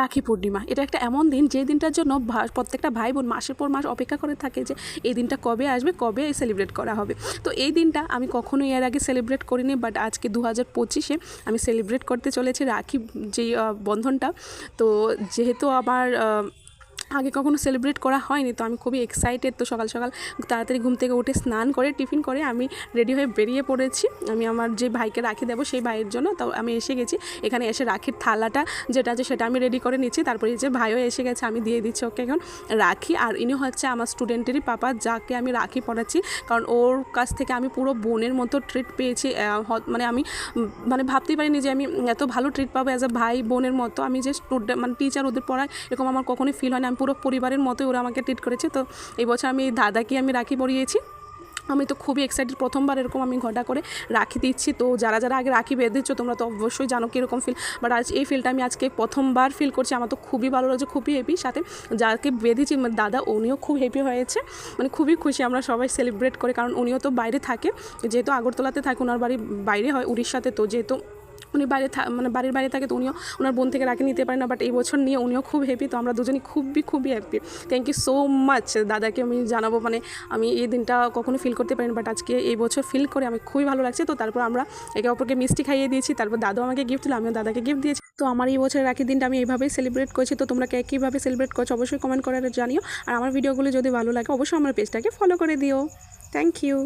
রাখি পূর্ণিমা। এটা একটা এমন দিন যে দিনটার জন্য প্রত্যেকটা ভাই বোন মাসের পর মাস অপেক্ষা করে থাকে যে এই দিনটা কবে আসবে, কবে সেলিব্রেট করা হবে। তো এই দিনটা আমি কখনোই এর আগে সেলিব্রেট করিনি বাট আজকে দু হাজার পঁচিশে আমি সেলিব্রেট করতে চলেছি রাখি যে বন্ধনটা। তো যেহেতু আমার আগে কখনো সেলিব্রেট করা হয়নি, তো আমি খুবই এক্সাইটেড তো সকাল সকাল তাড়াতাড়ি ঘুম থেকে উঠে স্নান করে, টিফিন করে আমি রেডি হয়ে বেরিয়ে পড়েছি। আমি আমার যে ভাইকে রাখি দেবো, সেই ভাইয়ের জন্য তো আমি এসে গেছি। এখানে এসে রাখির থালাটা যেটা আছে, সেটা আমি রেডি করে নিচ্ছি। তারপরে যে ভাইও এসে গেছে, আমি দিয়ে দিচ্ছি ওকে এখন রাখি। আর ইনি হচ্ছে আমার স্টুডেন্টেরই পাপা, যাকে আমি রাখি পড়াচ্ছি। কারণ ওর কাছ থেকে আমি পুরো বোনের মতো ট্রিট পেয়েছি। মানে আমি মানে ভাবতেই পারিনি যে আমি এত ভালো ট্রিট পাবো অ্যাজ আ ভাই বোনের মতো। আমি যে স্টুডেন্ট মানে টিচার ওদের পড়ায় এরকম আমার কখনোই ফিল হয় না আমি পুরো পরিবারের মতোই ওরা আমাকে ট্রিট করেছে। তো এই বছর আমি দাদাকে আমি রাখি পরিয়েছি। আমি তো খুবই এক্সাইটেড প্রথমবার এরকম আমি ঘটা করে রাখি দিচ্ছি। তো যারা যারা আগে রাখি বেঁধেছ তোমরা তো অবশ্যই জানো কীরকম ফিল বাট আজ এই ফিলটা আমি আজকে প্রথমবার ফিল করছি। আমার তো খুবই ভালো লাগছে, খুবই হ্যাপি সাথে যাকে বেঁধেছি মানে দাদা, উনিও খুব হ্যাপি হয়েছে। মানে খুবই খুশি আমরা সবাই সেলিব্রেট করি। কারণ উনিও তো বাইরে থাকে। যেহেতু আগরতলাতে থাকে ওনার বাড়ি বাইরে হয়, উড়িষ্যাতে। তো যেহেতু উনি বাইরে মানে বাড়ির বাইরে থাকে তো উনিও ওনার বোন থেকে রাখি নিতে পারে না বাট এই বছর নিয়ে উনিও খুব হ্যাপি তো আমরা দুজনই খুবই খুবই happy thank you so much দাদাকে আমি জানাব মানে আমি এই দিনটা কখনো ফিল করতে পারিনি বাট আজকে এই বছর ফিল করে আমি খুবই ভালো লাগছে, তো তারপর আমরা একে অপরকে মিষ্টি খাইয়ে দিয়েছি, তারপর দাদু আমাকে গিফট দিল, আমিও দাদাকে গিফট দিয়েছি। তো আমার এই বছর রাখি দিনটা আমি এইভাবেই সেলিব্রেট করছি, তো তোমরা কে কীভাবে সেলিব্রেট করছ অবশ্যই কমেন্ট করে জানিও। আর আমার ভিডিওগুলো যদি ভালো লাগে, অবশ্যই আমার পেজটাকে ফলো করে দিও। Thank you